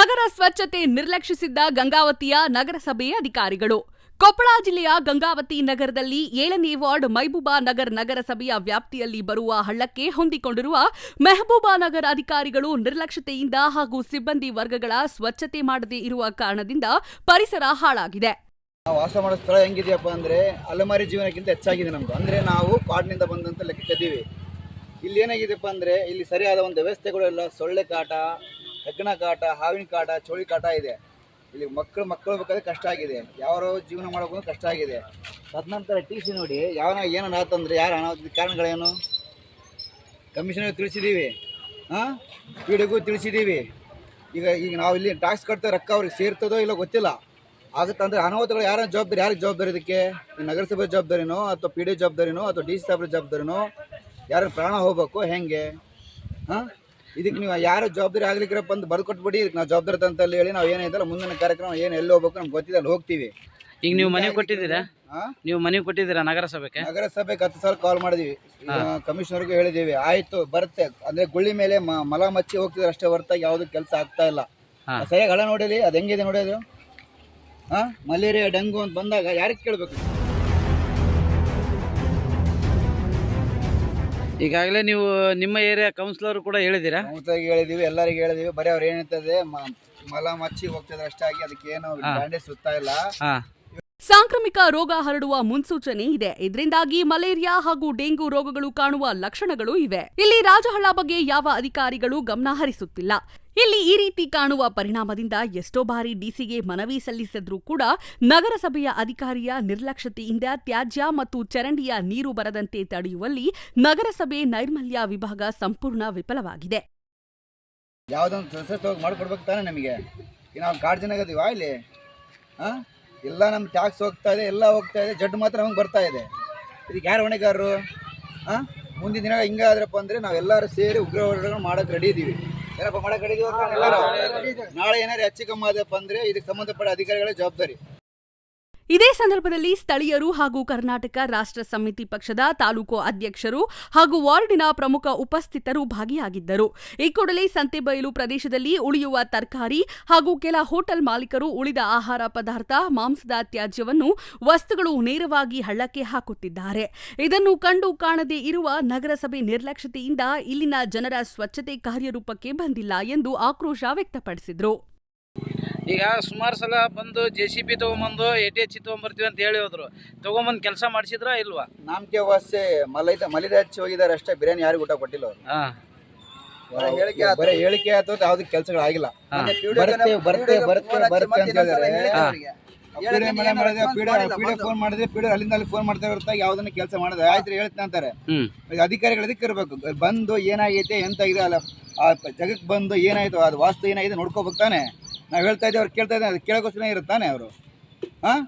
ನಗರ ಸ್ವಚ್ಛತೆ ನಿರ್ಲಕ್ಷಿಸಿದ್ದ ಗಂಗಾವತಿಯ ನಗರಸಭೆ ಅಧಿಕಾರಿಗಳು. ಕೊಪ್ಪಳ ಜಿಲ್ಲೆಯ ಗಂಗಾವತಿ ನಗರದಲ್ಲಿ ಏಳನೇ ವಾರ್ಡ್ ಮೈಬೂಬಾ ನಗರ್ ನಗರಸಭೆಯ ವ್ಯಾಪ್ತಿಯಲ್ಲಿ ಬರುವ ಹಳ್ಳಕ್ಕೆ ಹೊಂದಿಕೊಂಡಿರುವ ಮೆಹಬೂಬಾ ನಗರ ಅಧಿಕಾರಿಗಳು ನಿರ್ಲಕ್ಷ್ಯತೆಯಿಂದ ಹಾಗೂ ಸಿಬ್ಬಂದಿ ವರ್ಗಗಳ ಸ್ವಚ್ಛತೆ ಮಾಡದೇ ಇರುವ ಕಾರಣದಿಂದ ಪರಿಸರ ಹಾಳಾಗಿದೆ. ವಾಸ ಮಾಡೋ ಸ್ಥಳ ಹೆಂಗಿದೆಯಪ್ಪ ಅಂದರೆ ಅಲೆಮಾರಿ ಜೀವನಕ್ಕಿಂತ ಹೆಚ್ಚಾಗಿದೆ ನಮ್ಮದು ಅಂದರೆ ನಾವು ಕಾಡಿನಿಂದ ಬಂದಂತ ಲೆಕ್ಕಕ್ಕಿದ್ದೀವಿ ಇಲ್ಲಿ ಏನಾಗಿದೆಯಪ್ಪ ಅಂದರೆ ಇಲ್ಲಿ ಸರಿಯಾದ ಒಂದು ವ್ಯವಸ್ಥೆಗಳು ಇಲ್ಲ. ಸೊಳ್ಳೆ ಕಾಟ ಹೆಗ್ಗಣ ಕಾಟ ಹಾವಿನ ಕಾಟ, ಚೋಳಿ ಕಾಟ ಇದೆ. ಇಲ್ಲಿ ಮಕ್ಕಳು ಮಕ್ಕಳು ಬೇಕಾದ್ರೆ ಕಷ್ಟ ಆಗಿದೆ. ಯಾರೋ ಜೀವನ ಮಾಡೋಕ್ಕೂ ಕಷ್ಟ ಆಗಿದೆ. ತದನಂತರ ಟಿ ಸಿ ನೋಡಿ ಯಾವ ಏನಾರ ಆತಂದ್ರೆ ಯಾರು ಅನಾಹುತದ ಕಾರಣಗಳೇನು? ಕಮಿಷನರ್ ತಿಳಿಸಿದ್ದೀವಿ ಹಾಂ ಪೀಡಿಗೂ ತಿಳಿಸಿದ್ದೀವಿ ಈಗ ಈಗ ನಾವು ಇಲ್ಲಿ ಟ್ಯಾಕ್ಸ್ ಕಟ್ತಾ ರೊಕ್ಕ ಅವ್ರಿಗೆ ಸೇರ್ತದೋ ಇಲ್ಲ ಗೊತ್ತಿಲ್ಲ. ಆಗುತ್ತಂದ್ರೆ ಅನಾಹುತಗಳು ಯಾರ ಜವಾಬ್ದಾರಿ, ಯಾರಿಗೆ ಜವಾಬ್ದಾರಿ ಇದಕ್ಕೆ? ನಗರಸಭೆ ಜವಾಬ್ದಾರಿನೋ, ಅಥವಾ ಪಿ ಡಿ ಜವಾಬ್ದಾರಿನೋ, ಅಥವಾ ಡಿ ಸಿ ಸಾಹೇಬ್ರ ಜವಾಬ್ದಾರಿನೋ, ಯಾರ ಪ್ರಾಣ ಹೋಗ್ಬೇಕು, ಹೆಂಗೆ? ಹಾಂ ಇದಕ್ಕೆ ನೀವು ಯಾರು ಜವಾಬ್ದಾರಿ ಆಗ್ಲಿಕ್ಕೆ ಬಂದು ಬರ್ದು ಕೊಟ್ಬಿಡಿ ಇದಕ್ಕೆ ನಾವು ಜವಾಬ್ದಾರಿ ಅಂತ ಹೇಳಿ. ನಾವು ಏನಿದಲ್ಲ ಮುಂದಿನ ಕಾರ್ಯಕ್ರಮ ಏನು ಎಲ್ಲಿ ಹೋಗ್ಬೇಕು ನಮ್ಗೆ ಗೊತ್ತಿದೆ ಅಲ್ಲಿ ಹೋಗ್ತೀವಿ. ಈಗ ನೀವು ಮನೆ ಕೊಟ್ಟಿದ್ದೀರಾ? ನೀವು ಮನೆ ಕೊಟ್ಟಿದ್ದೀರಾ ನಗರಸಭೆಗೆ? ನಗರಸಭೆಗೆ ಹತ್ತು ಸಲ ಕಾಲ್ ಮಾಡಿದ್ವಿ. ಕಮಿಷನರ್ಗೂ ಹೇಳಿದ್ದೀವಿ ಆಯ್ತು ಬರುತ್ತೆ. ಅಂದ್ರೆ ಗುಳ್ಳಿ ಮೇಲೆ ಮಲ ಮಚ್ಚಿ ಹೋಗ್ತಿದ್ರೆ ಅಷ್ಟೇ ಹೊರತಾಗಿ ಯಾವ್ದು ಕೆಲಸ ಆಗ್ತಾ ಇಲ್ಲ. ಸರಿಯಾಗಿ ಹಳ ನೋಡಿಲಿ? ಅದು ಹೆಂಗಿದೆ ನೋಡೋದು ಹಾ ಮಲೇರಿಯಾ ಡೆಂಗು ಅಂತ ಬಂದಾಗ ಯಾರಿಗೆ ಕೇಳಬೇಕು? ಈಗಾಗಲೇ ನೀವು ನಿಮ್ಮ ಏರಿಯಾ ಕೌನ್ಸಿಲರ್ ಕೂಡ ಹೇಳಿದ್ದೀರಾ? ಮಮತಾಗಿ ಹೇಳಿದೀವಿ ಎಲ್ಲರಿಗೆ ಹೇಳಿದೀವಿ. ಬರೀ ಅವ್ರು ಏನಿರ್ತದೆ ಮ- ಮಲ ಮಚ್ಚಿ ಹೋಗ್ತದೆ ಅಷ್ಟಾಗಿ ಅದಕ್ಕೆ ಏನು ಬ್ಯಾಂಡೇಜ್ ಸುತ್ತಾ ಇಲ್ಲ. ಹಾ. ಸಾಂಕ್ರಾಮಿಕ ರೋಗ ಹರಡುವ ಮುನ್ಸೂಚನೆ ಇದೆ. ಇದರಿಂದಾಗಿ ಮಲೇರಿಯಾ ಹಾಗೂ ಡೆಂಗು ರೋಗಗಳು ಕಾಣುವ ಲಕ್ಷಣಗಳು ಇವೆ. ಇಲ್ಲಿ ರಾಜಹಳ್ಳ ಬಗ್ಗೆ ಯಾವ ಅಧಿಕಾರಿಗಳು ಗಮನ ಹರಿಸುತ್ತಿಲ್ಲ. ಇಲ್ಲಿ ಈ ರೀತಿ ಕಾಣುವ ಪರಿಣಾಮದಿಂದ ಎಷ್ಟೋ ಬಾರಿ ಡಿಸಿಗೆ ಮನವಿ ಸಲ್ಲಿಸಿದ್ರೂ ಕೂಡ ನಗರಸಭೆಯ ಅಧಿಕಾರಿಯ ನಿರ್ಲಕ್ಷ್ಯತೆಯಿಂದ ತ್ಯಾಜ್ಯ ಮತ್ತು ಚರಂಡಿಯ ನೀರು ಬರದಂತೆ ತಡೆಯುವಲ್ಲಿ ನಗರಸಭೆ ನೈರ್ಮಲ್ಯ ವಿಭಾಗ ಸಂಪೂರ್ಣ ವಿಫಲವಾಗಿದೆ. ಯಾವುದೊಂದು ಮಾಡ್ಕೊಡ್ಬೇಕು ತಾನೇ ನಮಗೆ. ನಾವು ಜನ ಇಲ್ಲಿ? ಎಲ್ಲ ನಮ್ಮ ಟ್ಯಾಕ್ಸ್ ಹೋಗ್ತಾ ಇದೆ, ಎಲ್ಲ ಹೋಗ್ತಾ ಇದೆ, ಜಡ್ ಮಾತ್ರ ನಮಗೆ ಬರ್ತಾ ಇದೆ. ಇದಕ್ಕೆ ಯಾರು ಹೊಣೆಗಾರರು? ಹಾಂ ಮುಂದಿನ ದಿನ ಹಿಂಗೆ ಆದ್ರಪ್ಪ ಅಂದರೆ ನಾವೆಲ್ಲರೂ ಸೇರಿ ಉಗ್ರ ಹೋರಾಟಗಳನ್ನ ಮಾಡೋಕೆ ರೆಡಿ ಇದ್ದೀವಿ ಏನಪ್ಪ ಮಾಡಕ್ಕೆ ರೆಡಿ ಇದೀವಪ್ಪ ಎಲ್ಲರೂ? ನಾಳೆ ಏನಾದ್ರು ಹೆಚ್ಚು ಕಮ್ಮಿ ಆದಪ್ಪ ಅಂದರೆ ಇದಕ್ಕೆ ಸಂಬಂಧಪಟ್ಟ ಅಧಿಕಾರಿಗಳ ಜವಾಬ್ದಾರಿ. ಇದೇ ಸಂದರ್ಭದಲ್ಲಿ ಸ್ಥಳೀಯರು ಹಾಗೂ ಕರ್ನಾಟಕ ರಾಷ್ಟ್ರ ಸಮಿತಿ ಪಕ್ಷದ ತಾಲೂಕು ಅಧ್ಯಕ್ಷರು ಹಾಗೂ ವಾರ್ಡಿನ ಪ್ರಮುಖ ಉಪಸ್ಥಿತರು ಭಾಗಿಯಾಗಿದ್ದರು. ಈ ಕೂಡಲೇ ಸಂತೆಬಯಲು ಪ್ರದೇಶದಲ್ಲಿ ಉಳಿಯುವ ತರಕಾರಿ ಹಾಗೂ ಕೆಲ ಹೋಟೆಲ್ ಮಾಲೀಕರು ಉಳಿದ ಆಹಾರ ಪದಾರ್ಥ ಮಾಂಸದ ತ್ಯಾಜ್ಯವನ್ನು ವಸ್ತುಗಳು ನೇರವಾಗಿ ಹಳ್ಳಕ್ಕೆ ಹಾಕುತ್ತಿದ್ದಾರೆ. ಇದನ್ನು ಕಂಡು ಕಾಣದೇ ಇರುವ ನಗರಸಭೆ ನಿರ್ಲಕ್ಷ್ಯತೆಯಿಂದ ಇಲ್ಲಿನ ಜನರ ಸ್ವಚ್ಛತೆ ಕಾರ್ಯರೂಪಕ್ಕೆ ಬಂದಿಲ್ಲ ಎಂದು ಆಕ್ರೋಶ ವ್ಯಕ್ತಪಡಿಸಿದರು. ಈಗ ಸುಮಾರು ಸಲ ಬಂದು ಜೆ ಸಿ ಬಿ ತೊಗೊಂಬಂದು ಎ ಟಿ ಎಚ್ ತೊಗೊಂಬರ್ತೀವಿ ಅಂತ ಹೇಳಿ ಹೋದ್ರು. ತೊಗೊಂಬಂದು ಕೆಲಸ ಮಾಡಿಸಿದ್ರ ಇಲ್ವಾ? ನಾಮಕೆ ವಾಸೆ ಮಲೈದ ಮಲಿದ ಹಚ್ಚಿ ಹೋಗಿದ್ದಾರೆ ಅಷ್ಟೇ ಬಿರಿಯಾನಿ ಯಾರಿಗೂ ಊಟ ಕೊಟ್ಟಿಲ್ಲ ಅವ್ರು. ಹಾ. ಹೇಳಿಕೆ ಬರೀ ಹೇಳಿಕೆ ಆಯ್ತು ಯಾವ್ದು ಕೆಲಸಗಳಾಗಿಲ್ಲ. ಹಾ. ಬರುತ್ತೆ ಬರುತ್ತೆ ಬರುತ್ತೆ ಬರುತ್ತೆ ಅಂತ ಹೇಳಿದ್ರೆ ಫೋನ್ ಮಾಡಿದ್ರೆ ಪೀಡೆ ಅಲ್ಲಿಂದ ಅಲ್ಲಿ ಫೋನ್ ಮಾಡ್ತಾ ಇರ್ತಾ ಯಾವ್ದನ್ನ ಕೆಲಸ ಮಾಡಿದ್ರೆ ಆಯ್ತು ಹೇಳ್ತೀನಿ ಅಂತಾರೆ. ಈಗ ಅಧಿಕಾರಿಗಳು ಅದಕ್ಕೆ ಇರ್ಬೇಕು? ಬಂದು ಏನಾಗೈತೆ ಎಂತಾಗಿದೆ ಅಲ್ಲ? ಆ ಜಗಕ್ ಜಗಕ್ಕೆ ಬಂದು ಏನಾಯ್ತು? ಅದು ವಾಸ್ತು ಏನಾಗಿದೆ ನೋಡ್ಕೋಬೇಕು ತಾನೆ? ನಾವು ಹೇಳ್ತಾ ಇದ್ದೀವಿ ಅವ್ರು ಕೇಳ್ತಾ ಇದ್ದಾರೆ ಅದು ಕೇಳೋಕೋಸ್ಕರ ಇರುತ್ತಾನೆ ಅವರು? ಹಾಂ.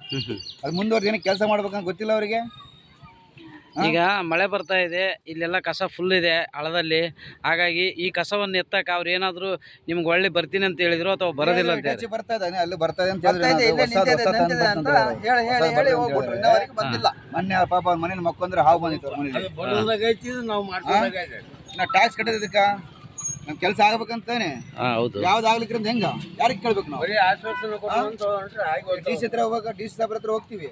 ಅದು ಮುಂದುವರೆದ ಏನಕ್ಕೆ ಕೆಲಸ ಮಾಡ್ಬೇಕಂತ ಗೊತ್ತಿಲ್ಲ ಅವರಿಗೆ? ಈಗ ಮಳೆ ಬರ್ತಾ ಇದೆ ಇಲ್ಲೆಲ್ಲ ಕಸ ಫುಲ್ ಇದೆ ಹಳದಲ್ಲಿ. ಹಾಗಾಗಿ ಈ ಕಸವನ್ನು ಎತ್ತಕ್ಕೆ ಅವ್ರು ಏನಾದರೂ ನಿಮ್ಗೆ ಒಳ್ಳೆ ಬರ್ತೀನಿ ಅಂತ ಹೇಳಿದ್ರು ಅಥವಾ ಬರೋದಿಲ್ಲ ಅಂತ ಬರ್ತಾ ಇದ್ದಾನೆ ಅಲ್ಲಿ ಬರ್ತಾ ಇದೆ ಅಂತ ಬರ್ತಾ ಇದೆ, ಇಲ್ಲೇ ನಿಂತಿದೆ, ನಿಂತಿದೆ ಅಂತ ಹೇಳಿ ಹೋಗ್ಬಿಟ್ರು ಇನ್ನವರೆಗೂ ಬಂದಿಲ್ಲ ಮೊನ್ನೆ ಪಾಪ ಮನೇಲಿ ಮಕ್ಕಂದ್ರೆ ಹಾವು ಬಂದಿತ್ತು ಅವ್ರ ಮನೇಲಿ. ನಾ ಟ್ಯಾಕ್ಸ್ ಕಟ್ಟೋದಕ್ಕ ನಮ್ ಕೆಲಸ ಆಗ್ಬೇಕಂತಾನೆ. ಹಾ ಹೌದು. ಯಾವ್ದು ಆಗ್ಲಿಕ್ಕೆ ಹೆಂಗ? ಯಾರಿಗೆ ಕೇಳ್ಬೇಕು ನಾವು? ಡಿ ಸಿ ಹತ್ರ ಹೋಗ್ಬೇಕು ಡಿ ಸಿ ಸಾಬ್ರ ಹತ್ರ ಹೋಗ್ತೀವಿ.